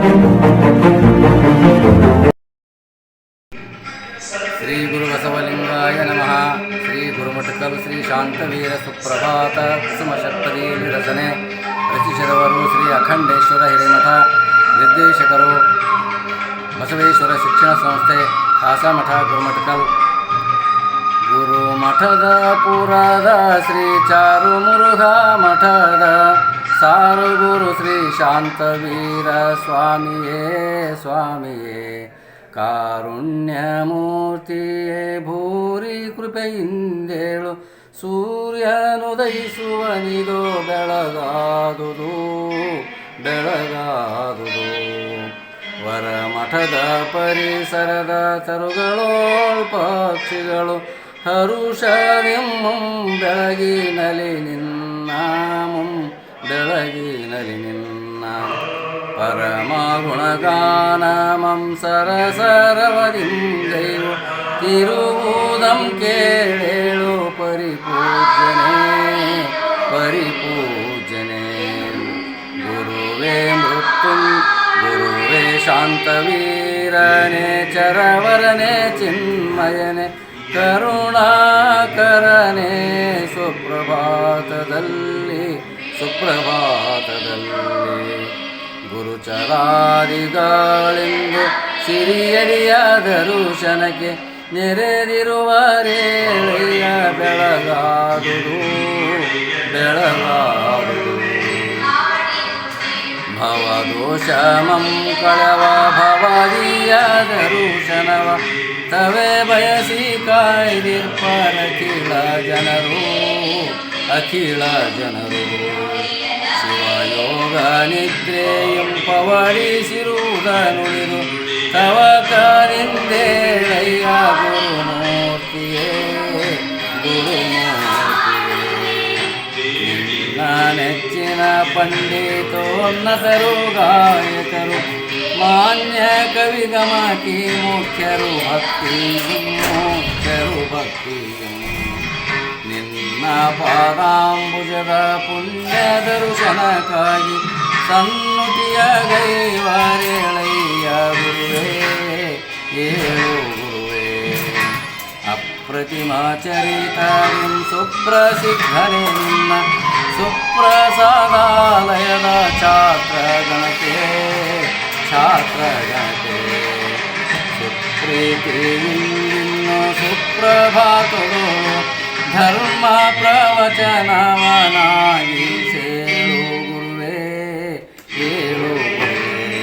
ಶ್ರೀ ಗುರು ಬಸವಲಿಂಗಾಯ ನಮಃ. ಶ್ರೀ ಗುರುಮಠಕಲ್ ಶ್ರೀ ಶಾಂತವೀರ ಸುಪ್ರಭಾತ ಕುಸುಮ ಷಟ್ಪದಿ ರಚನೆ. ರಚಿಸಿದವರು ಶ್ರೀ ಅಖಂಡೇಶ್ವರ ಹಿರೇಮಠ. ನಿರ್ದೇಶಕರು ಬಸವೇಶ್ವರ ಶಿಕ್ಷಣ ಸಂಸ್ಥೆ ಹಾಸಮಠ ಗುರುಮಠಕಲ್ ಗುರುಮಠದ ಪುರದ ಶ್ರೀ ಚಾರು ಮುರುಘಾ ಮಠದ ಸಾರು ಗುರು ಶ್ರೀ ಶಾಂತವೀರ ಸ್ವಾಮಿಯೇ ಸ್ವಾಮಿಯೇ. ಕಾರುಣ್ಯಮೂರ್ತಿಯೇ, ಭೂರಿ ಕೃಪೆಯಿಂದೇಳು, ಸೂರ್ಯನುದಯಿಸುವನಿಗೋ ಬೆಳಗಾದುದು ಬೆಳಗಾದುದು. ವರಮಠದ ಪರಿಸರದ ತರುಗಳೋಳ್ ಪಕ್ಷಿಗಳು ಹರುಷನೆಮ್ಮಂ ಬೆಳಗಿನಲಿ ನಿನ್ನ ಮುಂ ಬೆಳಗಿನಲಿ ನಿನ್ನ ಪರಮ ಗುಣಗಾನಮಂ ಸರಸರವದಿಂದೈವು ತಿರುವುದಂ ಕೇಳೇಳು ಪರಿಪೂಜನೆ ಪರಿಪೂಜನೆ ಗುರುವೇ ಮೃತ್ಯು, ಗುರುವೇ ಶಾಂತವೀರನೆ, ಚರವರನೆ ಚಿನ್ಮಯನೆ, ಕರುಣಾಕರನೆ, ಸುಪ್ರಭಾತದಲ್ಲಿ. ಸುಪ್ರಭಾತದಲ್ಲಿ ಗುರುಚರಾದಿಗಳೆಂದು ಶನಕ್ಕೆ ನೆರೆದಿರುವ ರೇಳೆಯ ಬೆಳಗಾದುದು ಬೆಳಗಾದುದು. ಭವದೋಷಮಂ ಕಳವ ಭವದೀಯ ಶನವ, ತವೆ ಬಯಸಿ ಕಾಯ್ದಿರ್ಪರಖಿಳ ಜನರು. ಅಖಿಳ ಜನರು. ಶಿವಯೋಗ ನಿದ್ರೆಯಂ ಪವಡಿಸಿರುವುದನುಳಿದು ತವ ಕಾರಿಂದೇಳಯ್ಯ ಗುರುಮೂರ್ತಿಯೇ. ಗುರುಮೂರ್ತಿಯೇ ನೆಚ್ಚಿನ ಪಂಡಿತೋನ್ನತರು ಗಾಯಕರು. ಮಾನ್ಯ ಕವಿಗಮಕಿ ಮುಖ್ಯರು ಭಕ್ತಿ ಮುಖ್ಯರು ಭಕ್ತಿ. ಪಾದಾಂಬುಜದ ಪುಣ್ಯ ದರ್ಶನಕ್ಕಾಗಿ ಸನ್ನುತಿಯ ಗೈವಾರೇಳಯ್ಯ ಗುರುವೇ ಏಳು ಗುರುವೇ ಅಪ್ರತಿಮ ಚರಿತಾರಿಂ ಸುಪ್ರಸಿದ್ಧನೆ ನಿನ್ನ ಸುಪ್ರಸಾದಾಲಯದ ಛಾತ್ರ ಗಣತೆ ಛಾತ್ರ ಗಣತೆ ಸುಪ್ರೀತಿಯನ್ನು ಸುಪ್ರಭಾತರು ಧರ್ಮ ಪ್ರವಚನವನಾಗಿ ಸೇಳು ಗುರುವೇ ಏಳು ಗುರುವೇ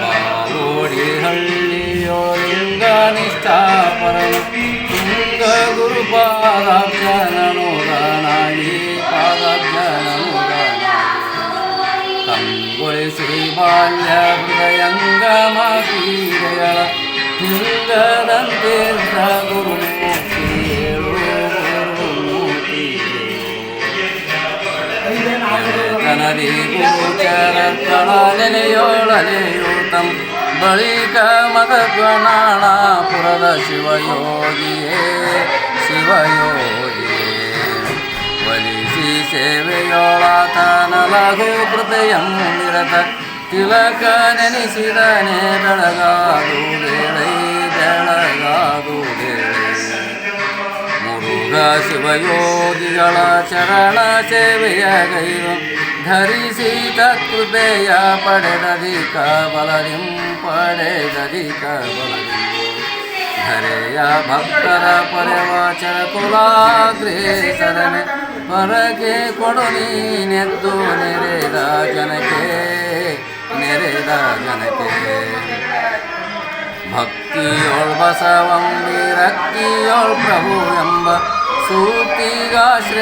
ಬಾಲೋಡಿ ಹಳ್ಳಿಯೋಲಿಂಗ ನಿಷ್ಠಾಪರನು ತುಂಗ ಗುರು ಪಾದಾಬ್ಜನನುದಾನಾಗಿ ಪಾದಾಬ್ಜನನುದಾನಾಗಿ ಕಂಗೊಳಿಸಿ ಬಾಲ್ಯ ಹೃದಯಂಗಮ ಪೀಡೆಗಳ ಹಿಂಗದಂತೀರ್ಥ ಗುರುಮೂರ್ತಿ ನೆಲೆಯೋಳಲೆಯೂತಂ ಬಳಿಕ ಮದಗಣಾಳಪುರದ ಶಿವಯೋಗಿಯೇ ಶಿವಯೋಗಿಯೇ ಬಲಿಸಿ ಸೇವೆಯೋಳಾತನ ಲಘು ಕೃಪೆಯಂ ನಿರತ ತಿಲಕ ನೆನೆಸಿದನೆ ಬೆಳಗಾದು ಬೆಳಗಾದುದೇಳೈ ಶಿವಯೋಗಿಗಳ ಚರಣ ಸೇವೆಯ ಗೈರು, ಧರಿಸಿ ತತ್ಕೃಪೆಯ ಪಡೆದಧಿಕ ಬಲದಿಂ ಪಡೆದಧಿಕ ಬಲದಿಂ ಹರೆಯ ಭಕ್ತರ ಪರವಾಚರ ಕುಲಾಗ್ರೇಸರನೆ ಪರಗೆ ಕೊಡು ನೀನೆದ್ದು ನೆರೆದ ಜನಕ್ಕೆ ನೆರೆದ ಜನಕ್ಕೆ. ಭಕ್ತಿಯೊಳ್ ಬಸವಂ ವಿರಕ್ತಿಯೋಳ್ ಪ್ರಭು ಎಂಬ ಸೂತಿಗಾಶ್ರಯನಾಗಿ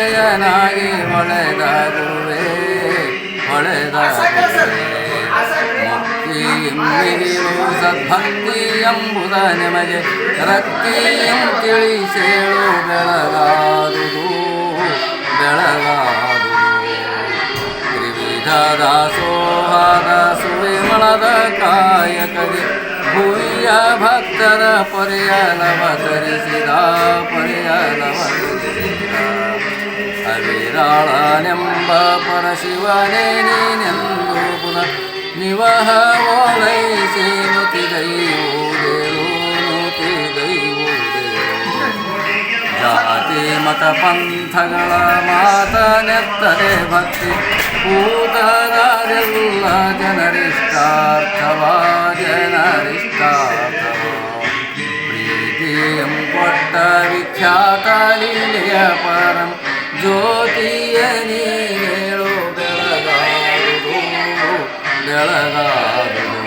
ಮುಕ್ತಿ ಮಿಗಿಲು ಸದ್ಭಕ್ತಿ ಎಂಬುದ ನಿಮಗೆ ರಕ್ತಿಯಂ ತಿಳಿಸೇಳು ಬೆಳಗಾದುದು ಬೆಳಗಾದು ತ್ರಿವಿಧ ದಾಸೋಹದ ಸುವಿಮಳದ ಕಾಯಕದಿ ಭೂಯ ಭಕ್ತರ ಪರ್ಯಲವತರಿಸಿದ ಪರ್ಯಲವತರಿಸಿದ ಅವಿರಾಳನೆಂಬ ಪರಶಿವನೇ ನೀನೆಂದು ಪುನಃ ನಿವಹ ಓಲೈಸಿ ನುತಿಗೈಯುವುದೇಳು ನುತಿಗೈಯುವುದೇಳು ಜಾತಿ ಮತ ಪಂಥಗಳ ಮಾತನೆತ್ತದೆ ಭಕ್ತಿ ಕೂತರಾರೆಲ್ಲ ಜನರಿಷ್ಟಾರ್ಥವ ಜನರಿಷ್ಟಾರ್ಥವ ಪ್ರೀತಿಯಂ ಕೊಟ್ಟ ವಿಖ್ಯಾತ ಲೀಲೆಯ ಪರಂ ಜ್ಯೋತಿಯ ನೀನೇಳು ಬೆಳಗಾದು ಬೆಳಗಾದುದು.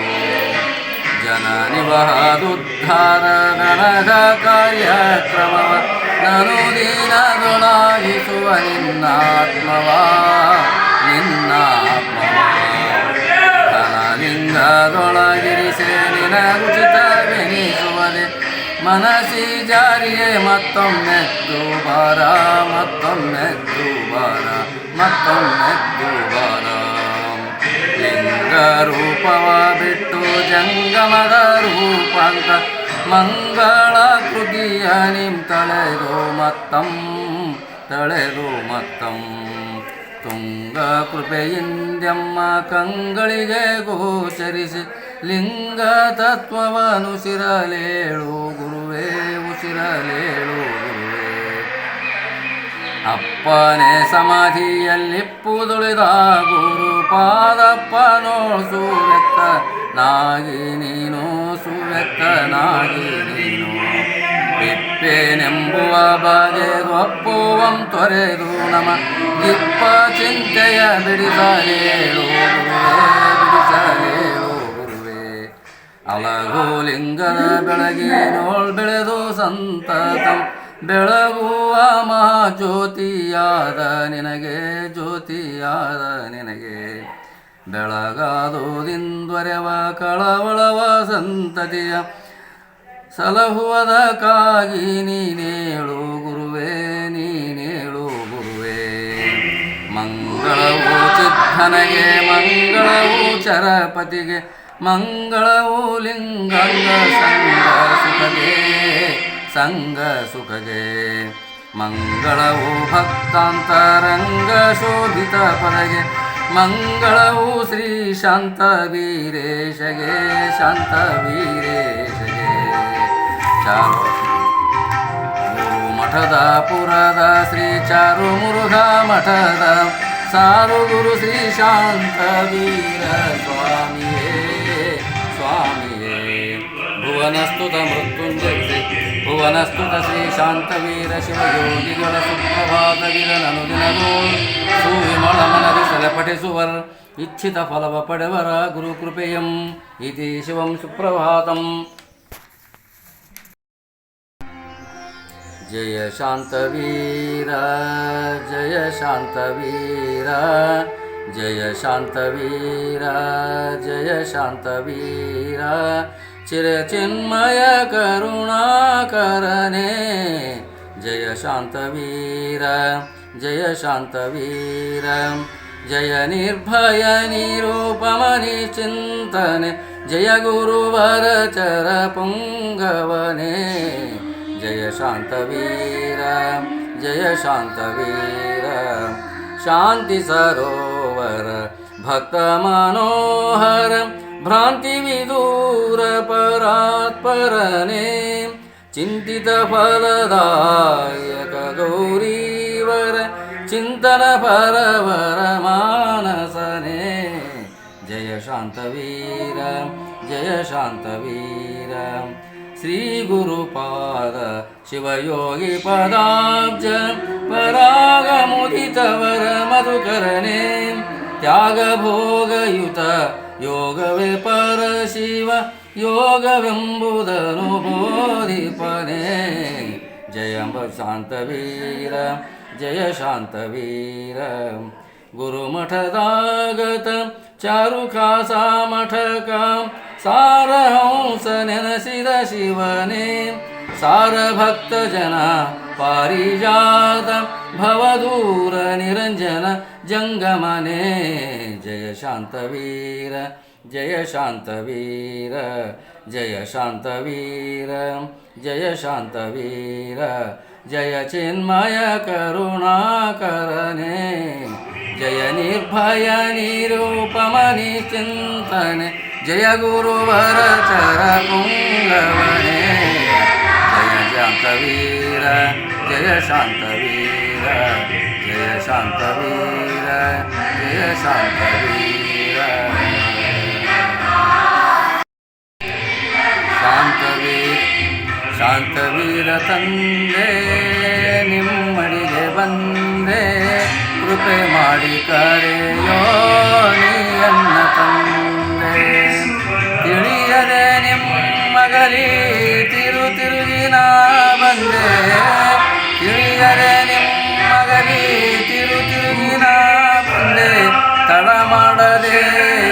ಜನನಿವಹದುದ್ಧಾರ ಗಣಗ ಕಾರ್ಯಕ್ರಮವ ನಾನು ದೀನದೊಳಗಿಸುವ ನಿನ್ನಾತ್ಮವ ನಿನ್ನಾತ್ಮವ. ನಿನ ನಿನಗುಚಿತವೆನಿಸುವದೆ ಮನಸಿ ಜಾರಿಯೇ ಮತ್ತೊಮ್ಮೆ ದುಬಾರ ಮತ್ತೊಮ್ಮೆ ದುಬಾರ ಮತ್ತೊಮ್ಮೆ ದುಬಾರ. ಲಿಂಗ ರೂಪವ ಬಿಟ್ಟು ಜಂಗಮದ ರೂಪಾಂತ ಮಂಗಳ ಕೃತಿಯ ನಿಮ್ ತಳೆದು ಮತ್ತಂ ತಳೆದು ಮತ್ತಂ. ತುಂಗ ಕೃಪೆಯಿಂದೆಮ್ಮ ಕಂಗಳಿಗೆ ಗೋಚರಿಸಿ ಲಿಂಗ ತತ್ವವನುಸಿರಲೇಳು ಗುರುವೇ, ಉಸಿರಲೇಳು ಗುರುವೇ. ಅಪ್ಪನೇ ಸಮಾಧಿಯಲ್ಲಿಪ್ಪುದುಳಿದ ಗುರು ಪಾದಪ್ಪ ಸುವ್ಯಕ್ತ ನಾಗಿ ನೀನು ಸುವ್ಯಕ್ತನಾಗಿ ನೀನು. ಬಿಪ್ಪೆನೆಂಬುವ ಬಗೆಗೊಪ್ಪುವಂ ತೊರೆದು ನಮ ದಿಪ್ಪ ಚಿಂತೆಯ ಬಿಡಿಸಲೇಳು ಗುರುವೇ ಬಿಡಿಸಲೇಳು ಗುರುವೇ ಅಲಗು ಲಿಂಗದ ಬೆಳಗಿನೋಳ್ ಬೆಳೆದು ಸಂತತ. ಬೆಳಗುವ ಮಹಾಜ್ಯೋತಿಯಾದ ನಿನಗೆ, ಜ್ಯೋತಿಯಾದ ನಿನಗೆ. ಬೆಳಗಾದುದಿಂದೊರೆವ ಕಳವಳವ ಸಂತತಿಯ. ಸಲಹುವುದಕ್ಕಾಗಿ ನೀನೇಳು ಗುರುವೇ ನೀನೇಳು ಗುರುವೇ. ಮಂಗಳವು ಚಿತ್ತನಗೆ ಮಂಗಳವು ಚರಪತಿಗೆ. ಮಂಗಳವು ಲಿಂಗಂಗ ಸಂಗ ಸುಖಗೆ ಸಂಗ ಸುಖಗೆ. ಮಂಗಳವು ಭಕ್ತಾಂತರಂಗ ಶೋಭಿತ ಪದಗೆ ಮಂಗಳವು ಶ್ರೀ ಶಾಂತ ವೀರೇಶಗೆ ಶಾಂತ ವೀರೇಶಗೆ. ಚಾರು ಮಠದ ಪುರದ ಶ್ರೀ ಚಾರು ಮುರುಘಾ ಮಠದ ಸಾರು ಗುರು ಶ್ರೀ ಶಾಂತ ವೀರ ಸ್ವಾಮಿಯೇ. नमामि भुवनस्तुत मृत्युञ्जयि भुवनस्तुत श्रीशान्तवीरशिवयोगिगणसुप्रभातविरननुदिननो सुविमलमनदि सलपठिसुवर् ఇచ్చిత ఫలవ పడవర గురుకృపేయం ఇది శివం సుప్రభాతం జయ శాంతవీర జయ శాంతవీర जय शान्तवीरा जय शान्त वीरा चिरचिन्मय करुणाकरणे जय शान्तवीर जय शान्तवीर। जय निर्भय चिन्तने जय गुरुवरचरपुङ्गवने जय शान्तवीर जय शान्तवीर। शान्तिसरो भक्त मनोहर भ्रान्तिविदूर परात्परने चिन्तित पददायकगौरीवर जय शान्तवीर जय शान्तवीर। श्रीगुरुपाद शिवयोगिपदाब्ज परागमुदितवर मधुकरणे ಮನೋಹರ ಭ್ರಾಂತಿ ವಿದೂರ ಪರಾತ್ಪರನೆ ಚಿಂತಿತ ಫಲದಾಯಕ ಗೌರೀವರ ಚಿಂತನ ಪರವರ ಮಾನಸನೆ ಜಯ ಶಾಂತವೀರ ಜಯ ಶಾಂತವೀರ ಶ್ರೀ ಗುರುಪಾದ ಶಿವಯೋಗಿ ಪದಾಬ್ಜ ಪರಾಗ ಮುದಿತವರ ಮಧುಕರನೆ ತ್ಯಾಗ ಭೋಗಯುತ ಯೋಗವೇ ಪರ ಶಿವ ಯೋಗವೆಂಬುದನು ಬೋಧಿಪನೆ ಜಯ ಶಾಂತವೀರ ಜಯ ಶಾಂತವೀರ ಗುರುಮಠದಾಗತ ಚಾರುಖಾಸ ಮಠಕ ಸಾರಹಂಸ ನೆನಸಿದ ಶಿವನೇ सारभक्तजना, पारिजात भवदूर निरंजन जङ्गमने जय शान्तवीर जय शान्तवीर जय शान्तवीर जय शान्तवीर जय चिन्मय करुणाकरणे जय निर्भय निरूपमनिचिन्तने जय गुरुवरचरपुङ्गवने ನಿರೂಪಮ ನಿಶ್ಚಿಂತನೆ ಜಯ ಗುರುವರ ಚರ ಪುಂಗವನೆ ಜಯ ಶಾಂತವೀರ ಜಯ ಶಾಂತವೀರ ಜಯ ಶಾಂತವೀರ ಜಯ ಶಾಂತವೀರ ಶಾಂತವೀರ ತಿರುಗಿನ ಬಂದೆ ತಿಳಿಯದೆ ನಿಮ್ಮಗಲಿ ತಿರು ತಿರುಗಿನ ಬಂದೆ. ತಡ ಮಾಡದೆ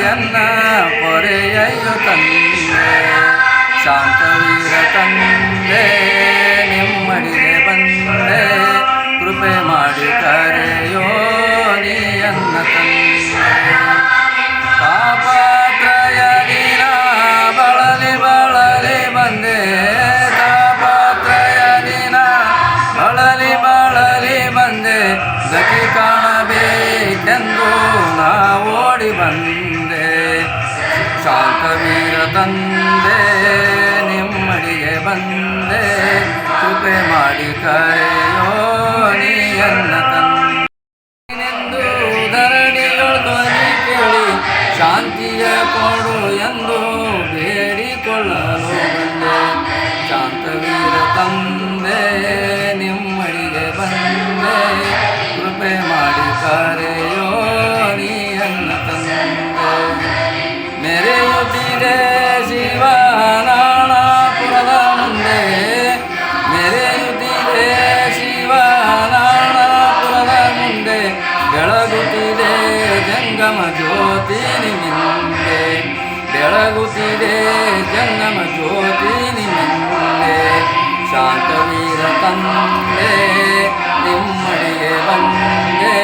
ಎನ್ನ ಪೊರೆಯಯ್ಯು ತಂದೆ. ಶಾಂತವೀರ ಬಂದೆ ಗತಿ ಕಾಣಬೇಕೆಂದು ನಾ ಓಡಿ ಬಂದೆ. ಶಾಂತವೀರ ತಂದೆ, ನಿಮ್ಮಡಿಗೆ ಬಂದೆ. ಕೃಪೆ ಮಾಡಿ ಕರೆಯೋ ನೀಯನ್ನ ತಂದೆ ನೆಂದು ಧರಣಿಗಳು ಧ್ವನಿ ಕೇಳಿ ಶಾಂತಿಯ ಕೊಡು ಎಂದು ಬೇಡಿಕೊಳ್ಳಲು ಬಂದೆ. ಶಾಂತವೀರ ತಂದೆ ಬೆಳಗುತ್ತಿದೆ ಜಂಗಮ ಜ್ಯೋತಿ ನಿನ್ನಿಂದೆ ಬೆಳಗುತ್ತಿದೆ ಜಂಗಮ ಜ್ಯೋತಿ ನಿನ್ನಿಂದೆ ಶಾಂತವೀರ ತಂದೆ ನಿಮ್ಮಡಿಗೆ ಬಂದೆ.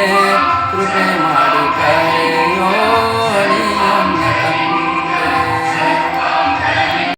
ಕೃಪೆ ಮಾಡಿ ಕರೆಯೋ